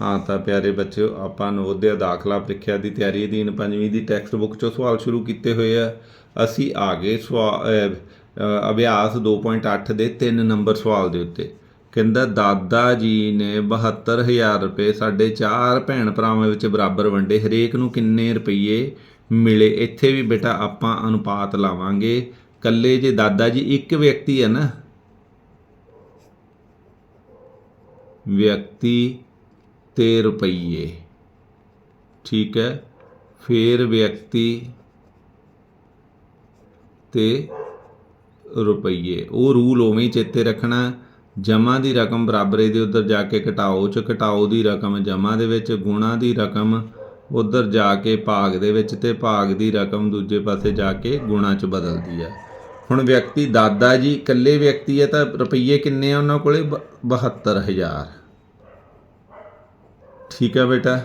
ਹਾਂ ਤਾਂ ਪਿਆਰੇ ਬੱਚਿਓ ਆਪਾਂ ਨਵੋਦਿਆ ਦਾਖਲਾ ਪ੍ਰੀਖਿਆ ਦੀ ਤਿਆਰੀ ਅਧੀਨ ਪੰਜਵੀਂ ਦੀ ਟੈਕਸਟ ਬੁੱਕ ਚੋਂ ਸਵਾਲ ਸ਼ੁਰੂ ਕੀਤੇ ਹੋਏ ਆ। ਅਸੀਂ ਆ ਗਏ ਸਵਾ- ਅਹ, ਅਹ, ਅਭਿਆਸ 2.8 ਦੇ 3 ਨੰਬਰ ਸਵਾਲ ਦੇ ਉੱਤੇ। ਕਹਿੰਦਾ ਦਾਦਾ ਜੀ ਨੇ 72000 ਰੁਪਏ ਸਾਡੇ ਚਾਰ ਭੈਣ ਭਰਾਵਾਂ ਵਿੱਚ ਬਰਾਬਰ ਵੰਡੇ ਹਰੇਕ ਨੂੰ ਕਿੰਨੇ ਰੁਪਏ ਮਿਲੇ? ਇੱਥੇ ਵੀ ਬੇਟਾ ਆਪਾਂ ਅਨੁਪਾਤ ਲਾਵਾਂਗੇ। ਕੱਲੇ ਜੇ ਦਾਦਾ ਜੀ ਇੱਕ ਵਿਅਕਤੀ ਹੈ ਨਾ ਵਿਅਕਤੀ ਤੇ ਰੁਪਈਏ। ਠੀਕ ਹੈ। ਫਿਰ ਵਿਅਕਤੀ ਤੇ ਰੁਪਈਏ। ਉਹ ਰੂਲ ਉਵੇਂ ਚੇਤੇ ਰੱਖਣਾ। ਜਮਾ ਦੀ ਰਕਮ ਬਰਾਬਰੇ ਦੇ ਉੱਧਰ ਜਾ ਕੇ ਘਟਾਓ ਚ ਘਟਾਓ ਦੀ ਰਕਮ ਜਮਾ ਦੇ ਵਿੱਚ, ਗੁਣਾ ਦੀ ਰਕਮ ਉੱਧਰ ਜਾ ਕੇ ਭਾਗ ਦੇ ਵਿੱਚ ਤੇ ਭਾਗ ਦੀ ਰਕਮ ਦੂਜੇ ਪਾਸੇ ਜਾ ਕੇ ਗੁਣਾ ਚ ਬਦਲਦੀ ਹੈ। ਹੁਣ ਵਿਅਕਤੀ ਦਾਦਾ ਜੀ, ਇਕੱਲੇ ਵਿਅਕਤੀ ਹੈ ਤਾਂ ਰੁਪਈਏ ਕਿੰਨੇ ਆ ਉਹਨਾਂ ਕੋਲੇ? ਬ- 72000 ਠੀਕ ਹੈ ਬੇਟਾ।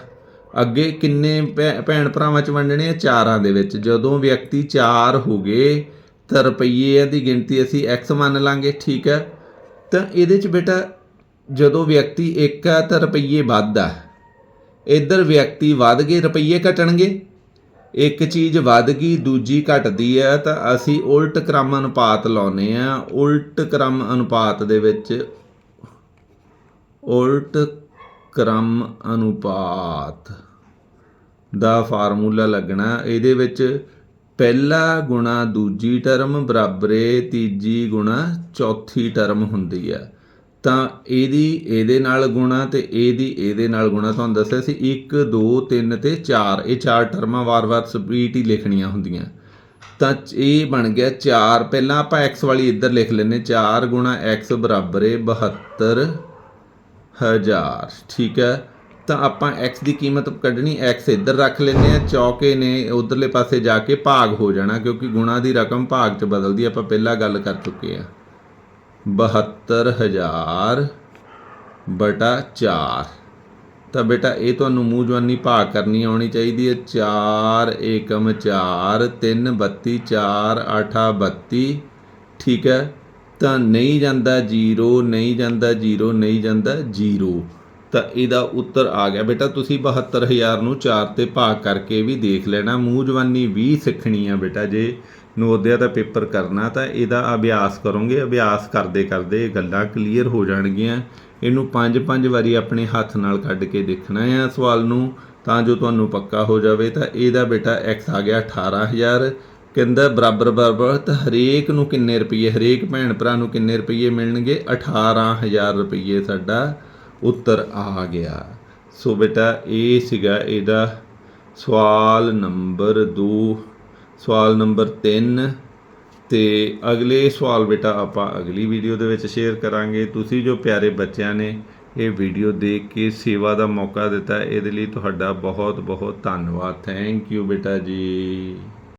ਅੱਗੇ ਕਿੰਨੇ ਭੈ- ਭੈਣ ਭਰਾਵਾਂ ਚ ਵੰਡਣੇ ਆ? ਚਾਰਾਂ ਦੇ ਵਿੱਚ। ਜਦੋਂ ਵਿਅਕਤੀ ਚਾਰ ਹੋ ਗਏ, ਤਾਂ ਰੁਪਈਏ ਦੀ ਗਿਣਤੀ ਅਸੀਂ x ਮੰਨ ਲਾਂਗੇ, ਠੀਕ ਹੈ। ਤਾਂ ਇਹਦੇ ਚ ਬੇਟਾ, ਜਦੋਂ ਵਿਅਕਤੀ 1 ਆ ਤਾਂ ਰੁਪਈਏ ਵੱਧ ਆ। ਇੱਧਰ ਵਿਅਕਤੀ ਵੱਧ ਗਏ, ਰੁਪਈਏ ਘਟਣਗੇ। ਇੱਕ ਚੀਜ਼ ਵੱਧ ਗਈ, ਦੂਜੀ ਘਟਦੀ ਹੈ ਤਾਂ ਅਸੀਂ ਉਲਟ ਕ੍ਰਮ ਅਨੁਪਾਤ ਲਾਉਨੇ ਆ। ਉਲਟ ਕ੍ਰਮ ਅਨੁਪਾਤ ਦੇ ਵਿੱਚ, ਉਲਟ ਕ੍ਰਮ ਅਨੁਪਾਤ ਦਾ ਫਾਰਮੂਲਾ ਲੱਗਣਾ। ਇਹਦੇ ਵਿੱਚ ਪਹਿਲਾ ਗੁਣਾ ਦੂਜੀ ਟਰਮ ਬਰਾਬਰੇ ਤੀਜੀ ਗੁਣਾ ਚੌਥੀ ਟਰਮ ਹੁੰਦੀ ਆ ਤਾਂ ਇਹਦੀ ਇਹਦੇ ਨਾਲ ਗੁਣਾ ਤੇ ਇਹਦੀ ਇਹਦੇ ਨਾਲ ਗੁਣਾ ਤੁਹਾਨੂੰ ਦੱਸਿਆ ਸੀ। 1 2 3 ਤੇ 4 ਇਹ ਚਾਰ ਟਰਮਾਂ ਵਾਰ-ਵਾਰ ਸਪੀਟ ਹੀ ਲਿਖਣੀਆਂ ਹੁੰਦੀਆਂ। ਤਾਂ ਇਹ ਬਣ ਗਿਆ 4 ਪਹਿਲਾਂ ਆਪਾਂ x ਵਾਲੀ ਇੱਧਰ ਲਿਖ ਲੈਨੇ 4 ਗੁਣਾ x ਬਰਾਬਰ ਹੈ 72 ਹਜ਼ਾਰ ਠੀਕ ਹੈ? ਤਾਂ ਆਪਾਂ x ਦੀ ਕੀਮਤ ਕੱਢਣੀ x ਇੱਧਰ ਰੱਖ ਲੈਂਦੇ ਆ ਚੌਕੇ ਨੇ ਉਧਰਲੇ ਪਾਸੇ ਜਾ ਕੇ ਭਾਗ ਹੋ ਜਾਣਾ ਕਿਉਂਕਿ ਗੁਣਾ ਦੀ ਰਕਮ ਭਾਗ ਚ ਬਦਲਦੀ ਹੈ, ਆਪਾਂ ਪਹਿਲਾਂ ਗੱਲ ਕਰ ਚੁੱਕੇ ਆ 72000 ਬਟਾ 4 ਤਾਂ ਬੇਟਾ ਇਹ ਤੁਹਾਨੂੰ ਮੂੰਹ ਜਵਾਨੀ ਭਾਗ ਕਰਨੀ ਆਉਣੀ ਚਾਹੀਦੀ ਹੈ। 4 ਏਕਮ 4 3 32 4 8 32 ਠੀਕ ਹੈ? ਤਾਂ ਨਹੀਂ ਜਾਂਦਾ ਜੀਰੋ, ਨਹੀਂ ਜਾਂਦਾ ਜੀਰੋ, ਨਹੀਂ ਜਾਂਦਾ ਜੀਰੋ। ਤਾਂ ਇਹਦਾ ਉੱਤਰ ਆ ਗਿਆ। ਬੇਟਾ, ਤੁਸੀਂ 72000 ਨੂੰ 4 ਤੇ ਭਾਗ ਕਰਕੇ ਵੀ ਦੇਖ ਲੈਣਾ। ਮੂੰਹ ਜਵਾਨੀ ਵੀ ਸਿੱਖਣੀ ਆ ਬੇਟਾ। ਜੇ ਨਵੋਦਿਆ ਦਾ ਪੇਪਰ ਕਰਨਾ, ਤਾਂ ਇਹਦਾ ਅਭਿਆਸ ਕਰੋਗੇ। ਅਭਿਆਸ ਕਰਦੇ ਕਰਦੇ ਇਹ ਗੱਲਾਂ ਕਲੀਅਰ ਹੋ ਜਾਣਗੀਆਂ। ਇਹਨੂੰ ਪੰਜ ਪੰਜ ਵਾਰੀ ਆਪਣੇ ਹੱਥ ਨਾਲ ਕੱਢ ਕੇ ਦੇਖਣਾ ਹੈ ਸਵਾਲ ਨੂੰ। ਤਾਂ ਜੋ ਤੁਹਾਨੂੰ ਪੱਕਾ ਹੋ ਜਾਵੇ। ਤਾਂ ਇਹਦਾ ਬੇਟਾ x ਆ ਗਿਆ 18000 ਕਹਿੰਦਾ, ਬਰਾਬਰ ਬਰਾਬਰ, ਤਾਂ ਹਰੇਕ ਨੂੰ ਕਿੰਨੇ ਰੁਪਏ ਹਰੇਕ ਭੈਣ ਭਰਾ ਨੂੰ ਕਿੰਨੇ ਰੁਪਏ ਮਿਲਣਗੇ? 18000 ਰੁਪਏ ਸਾਡਾ ਉੱਤਰ ਆ ਗਿਆ। ਸੋ ਬੇਟਾ, ਇਹ ਸੀਗਾ ਇਹਦਾ ਸਵਾਲ ਨੰਬਰ 2 ਸਵਾਲ ਨੰਬਰ 3 ਤੇ ਅਗਲੇ ਸਵਾਲ ਬੇਟਾ, ਆਪਾਂ ਅਗਲੀ ਵੀਡੀਓ ਦੇ ਵਿੱਚ ਸ਼ੇਅਰ ਕਰਾਂਗੇ। ਤੁਸੀਂ ਜੋ ਪਿਆਰੇ ਬੱਚਿਆਂ ਨੇ ਇਹ ਵੀਡੀਓ ਦੇਖ ਕੇ ਸੇਵਾ ਦਾ ਮੌਕਾ ਦਿੱਤਾ, ਇਹਦੇ ਲਈ ਤੁਹਾਡਾ ਬਹੁਤ ਬਹੁਤ ਧੰਨਵਾਦ। ਥੈਂਕ ਯੂ ਬੇਟਾ ਜੀ।